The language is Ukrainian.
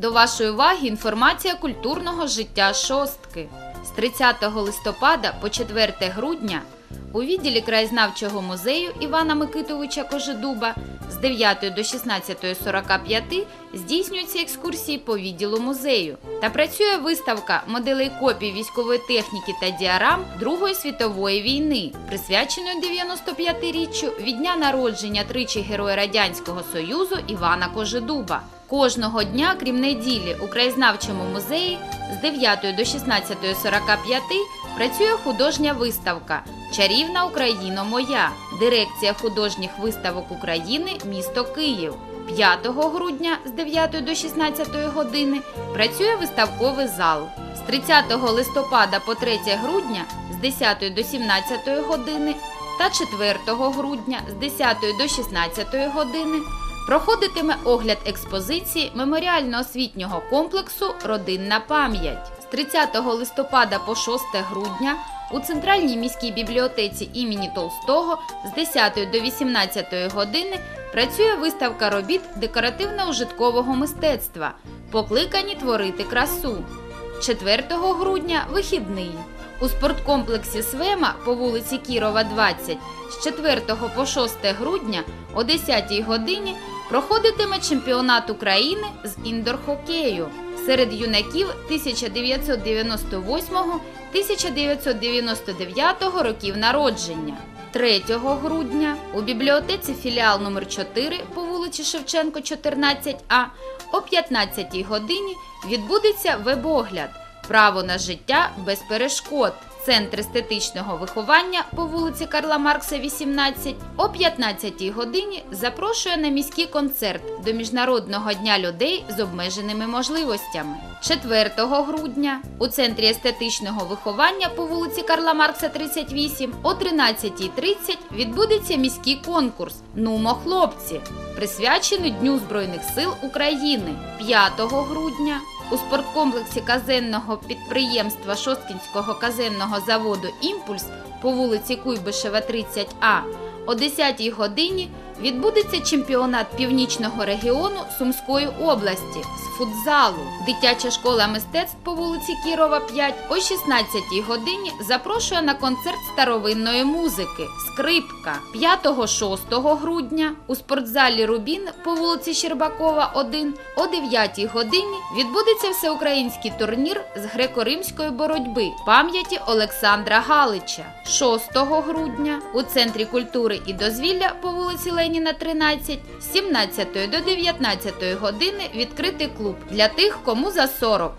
До вашої уваги інформація культурного життя шостки. З 30 листопада по 4 грудня у відділі краєзнавчого музею Івана Микитовича Кожедуба з 9 до 16.45 здійснюються екскурсії по відділу музею та працює виставка моделей копій військової техніки та діарам Другої світової війни, присвяченої 95-річчю від дня народження тричі Героя Радянського Союзу Івана Кожедуба. Кожного дня, крім неділі, у краєзнавчому музеї з 9 до 16.45 працює художня виставка Чарівна Україна моя, дирекція художніх виставок України, місто Київ. 5 грудня з 9 до 16 години працює виставковий зал. З 30 листопада по 3 грудня з 10 до 17 години та 4 грудня з 10 до 16 години проходитиме огляд експозиції меморіально-освітнього комплексу Родинна пам'ять. З 30 листопада по 6 грудня у Центральній міській бібліотеці імені Толстого з 10 до 18 години працює виставка робіт декоративно-ужиткового мистецтва, покликані творити красу. 4 грудня вихідний. У спорткомплексі Свема по вулиці Кірова, 20 з 4 по 6 грудня о 10 годині проходитиме чемпіонат України з індор-хокею серед юнаків 1998-1999 років народження. 3 грудня у бібліотеці філіал номер 4 по вулиці Шевченко, 14А о 15 годині відбудеться вебогляд Право на життя без перешкод. Центр естетичного виховання по вулиці Карла Маркса, 18 о 15 годині запрошує на міський концерт до Міжнародного дня людей з обмеженими можливостями. 4 грудня у центрі естетичного виховання по вулиці Карла Маркса, 38 о 13.30 відбудеться міський конкурс Нумо хлопці, присвячений Дню Збройних сил України 5 грудня. У спорткомплексі казенного підприємства Шосткінського казенного заводу Імпульс по вулиці Куйбишева, 30А о 10 годині відбудеться чемпіонат північного регіону Сумської області з футзалу. Дитяча школа мистецтв по вулиці Кірова, 5 о 16 годині запрошує на концерт старовинної музики Скрипка 5-6 грудня у спортзалі Рубін по вулиці Щербакова, 1 о 9 годині відбудеться всеукраїнський турнір з греко-римської боротьби пам'яті Олександра Галича. 6 грудня у центрі культури і дозвілля по вулиці Леніна, 13 з 17 до 19 години відкритий клуб для тих, кому за 40.